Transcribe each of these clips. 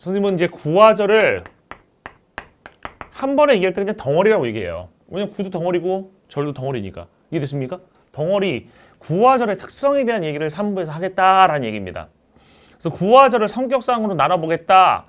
선생님은 이제 구화절을 한 번에 얘기할 때 그냥 덩어리라고 얘기해요. 왜냐면 구도 덩어리고 절도 덩어리니까. 이해됐습니까? 덩어리 구화절의 특성에 대한 얘기를 3부에서 하겠다라는 얘기입니다. 그래서 구화절을 성격상으로 나눠보겠다.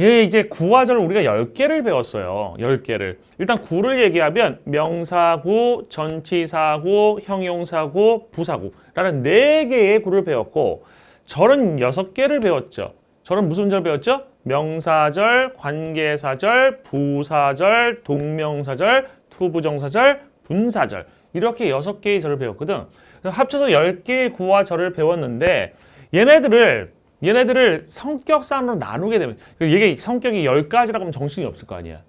예, 이제 구화절을 우리가 10개를 배웠어요. 10개를. 일단 구를 얘기하면 명사구, 전치사구, 형용사구, 부사구라는 4개의 구를 배웠고 절은 6개를 배웠죠. 절은 무슨 절 배웠죠? 명사절, 관계사절, 부사절, 동명사절, 투부정사절, 분사절 이렇게 6개의 절을 배웠거든. 합쳐서 10개의 구와 절을 배웠는데 얘네들을 얘네들을 성격상으로 나누게 되면 이게 성격이 10가지라고 하면 정신이 없을 거 아니야.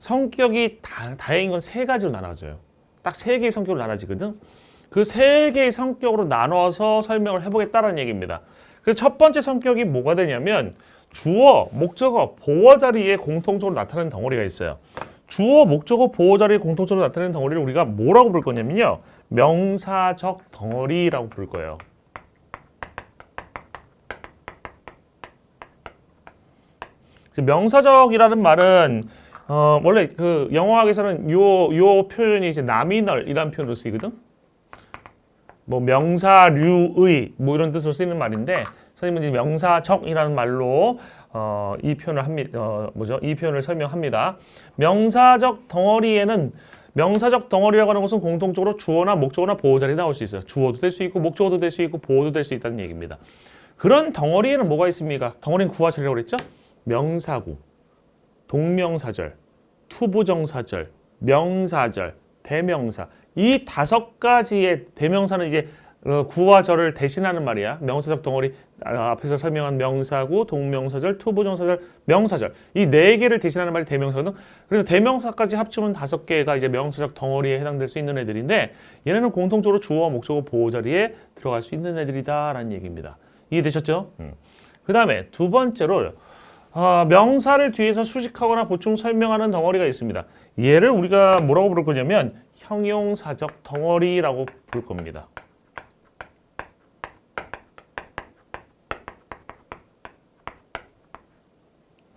성격이 다, 다행인 건 세 가지로 나눠져요. 딱 세 개의 성격으로 나눠지거든. 그 세 개의 성격으로 나눠서 설명을 해보겠다는 얘기입니다. 그래서 첫 번째 성격이 뭐가 되냐면 주어, 목적어, 보어 자리에 공통적으로 나타나는 덩어리가 있어요. 주어, 목적어, 보어 자리에 공통적으로 나타나는 덩어리를 우리가 뭐라고 부를 거냐면요. 명사적 덩어리라고 부를 거예요. 그 명사적이라는 말은 어, 원래 그 영어학에서는 요, 요 표현이 이제 나미널이라는 표현으로 쓰이거든. 뭐 명사류의 뭐 이런 뜻으로 쓰이는 말인데 선생님은 이제 명사적이라는 말로 어, 이 표현을 합니다. 어, 뭐죠? 이 표현을 설명합니다. 명사적 덩어리에는 명사적 덩어리라고 하는 것은 공통적으로 주어나 목적어나 보호 자리 나올 수 있어요. 주어도 될 수 있고 목적어도 될 수 있고 보호도 될 수 있다는 얘기입니다. 그런 덩어리에는 뭐가 있습니까? 덩어리는 구화절이라고 그랬죠? 명사구, 동명사절, 투부정사절, 명사절, 대명사 이 다섯 가지의 대명사는 이제 어, 구와 절을 대신하는 말이야. 명사적 덩어리 아, 앞에서 설명한 명사구, 동명사절, 투부정사절, 명사절 이 네 개를 대신하는 말이 대명사거든. 그래서 대명사까지 합치면 다섯 개가 이제 명사적 덩어리에 해당될 수 있는 애들인데 얘네는 공통적으로 주어, 목적어, 보호 자리에 들어갈 수 있는 애들이다라는 얘기입니다. 이해되셨죠? 음. 그 다음에 두 번째로 어, 명사를 뒤에서 수식하거나 보충 설명하는 덩어리가 있습니다. 얘를 우리가 뭐라고 부를 거냐면 형용사적 덩어리라고 부를 겁니다.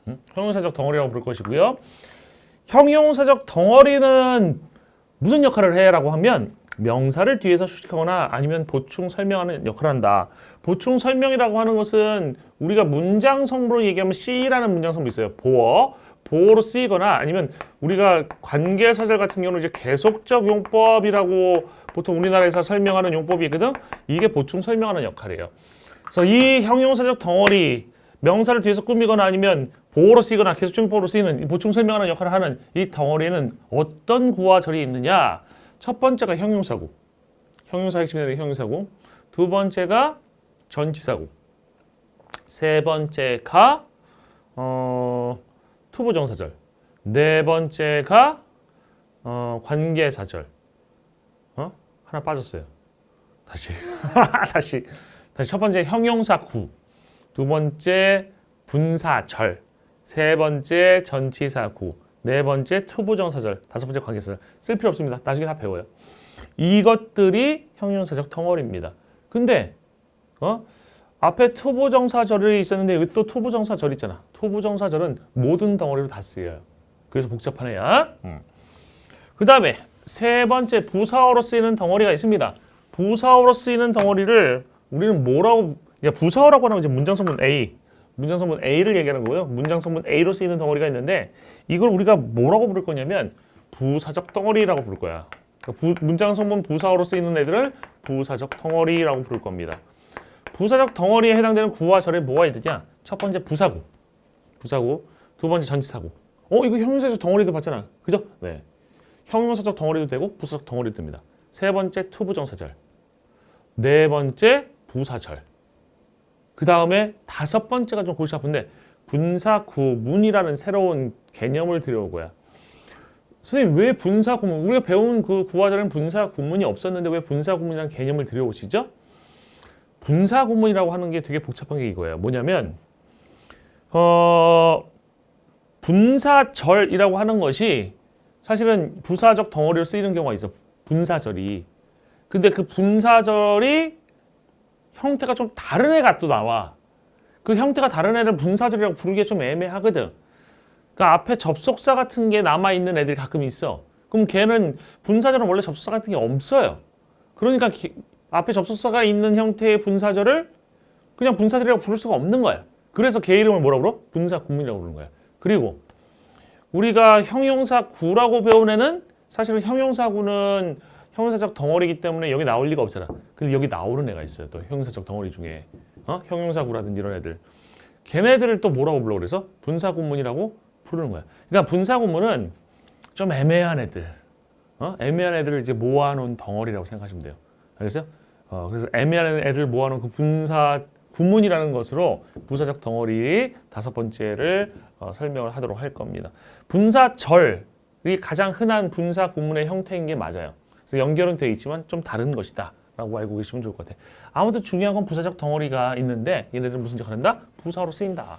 음? 형용사적 덩어리라고 부를 것이고요. 형용사적 덩어리는 무슨 역할을 해라고 하면 명사를 뒤에서 수식하거나 아니면 보충 설명하는 역할을 한다. 보충 설명이라고 하는 것은 우리가 문장 성분으로 얘기하면 C라는 문장 성분이 있어요. 보어. 보어로 쓰이거나 아니면 우리가 관계사절 같은 경우는 이제 계속적 용법이라고 보통 우리나라에서 설명하는 용법이 있거든. 이게 보충 설명하는 역할이에요. 그래서 이 형용사적 덩어리 명사를 뒤에서 꾸미거나 아니면 보호로 쓰이거나 계속적 용법으로 쓰이는 이 보충 설명하는 역할을 하는 이 덩어리는 어떤 구와 절이 있느냐? 첫 번째가 형용사구. 형용사 핵심이 형용사구. 두 번째가 전치사구. 세 번째가 어, 투부정사절. 네 번째가 어, 관계사절. 어? 하나 빠졌어요. 다시. 다시. 다시 첫 번째 형용사 구. 두 번째 분사절. 세 번째 전치사 구. 네 번째 투부정사절. 다섯 번째 관계사절. 쓸 필요 없습니다. 나중에 다 배워요. 이것들이 형용사적 덩어리입니다. 근데 어? 앞에 투부정사절이 있었는데 여기 또 투부정사절 있잖아. 투부정사절은 모든 덩어리로 다 쓰여요. 그래서 애야. 음. 그 다음에 세 번째 부사어로 쓰이는 덩어리가 있습니다. 부사어로 쓰이는 덩어리를 우리는 뭐라고 부사어라고 하는 건 이제 문장성분 A, 문장성분 A를 얘기하는 거고요. 문장성분 A로 쓰이는 덩어리가 있는데 이걸 우리가 뭐라고 부를 거냐면 부사적 덩어리라고 부를 거야. 그러니까 부, 문장성분 부사어로 쓰이는 애들은 부사적 덩어리라고 부를 겁니다. 부사적 덩어리에 해당되는 구와 절에 뭐가 있느냐? 첫 번째 부사구, 부사구. 두 번째 전치사구. 어 이거 형용사적 덩어리도 봤잖아, 그죠? 네. 형용사적 덩어리도 되고 부사적 덩어리도 됩니다. 세 번째 투부정사절. 네 번째 부사절. 그 다음에 다섯 번째가 좀 골치 아픈데 분사구문이라는 새로운 개념을 거야. 선생님 왜 분사구문? 우리가 배운 그 구화절은 분사구문이 없었는데 왜 분사구문이라는 개념을 들여오시죠? 분사 구문이라고 하는 게 되게 복잡한 게 이거예요. 뭐냐면 어 분사절이라고 하는 것이 사실은 부사적 덩어리로 쓰이는 경우가 있어. 분사절이. 근데 그 분사절이 형태가 좀 다른 애가 또 나와. 그 형태가 다른 애를 분사절이라고 부르기가 좀 애매하거든. 그러니까 앞에 접속사 같은 게 남아 있는 애들이 가끔 있어. 그럼 걔는 분사절은 원래 접속사 같은 게 없어요. 그러니까 기- 앞에 접속사가 있는 형태의 분사절을 그냥 분사절이라고 부를 수가 없는 거야. 그래서 걔 이름을 뭐라고 불러? 분사 구문이라고 부르는 거야. 그리고 우리가 형용사 구라고 배운 애는 사실은 형용사 구는 형용사적 덩어리이기 때문에 여기 나올 리가 없잖아. 근데 여기 나오는 애가 있어요. 또 형용사적 덩어리 중에 어? 형용사 구라든지 이런 애들. 걔네들을 또 뭐라고 불러 그래서 분사 구문이라고 부르는 거야. 그러니까 분사 구문은 좀 애매한 애들, 어? 애매한 애들을 이제 모아놓은 덩어리라고 생각하시면 돼요. 알겠어요? 어, 그래서 애매한 애들을 모아놓은 그 분사 구문이라는 것으로 부사적 덩어리 다섯 번째를 어, 설명을 하도록 할 겁니다. 분사절이 가장 흔한 분사 구문의 형태인 게 맞아요. 그래서 연결은 돼 있지만 좀 다른 것이다. 라고 알고 계시면 좋을 것 같아요. 아무튼 중요한 건 부사적 덩어리가 있는데 얘네들은 무슨 역할을 한다? 부사로 쓰인다.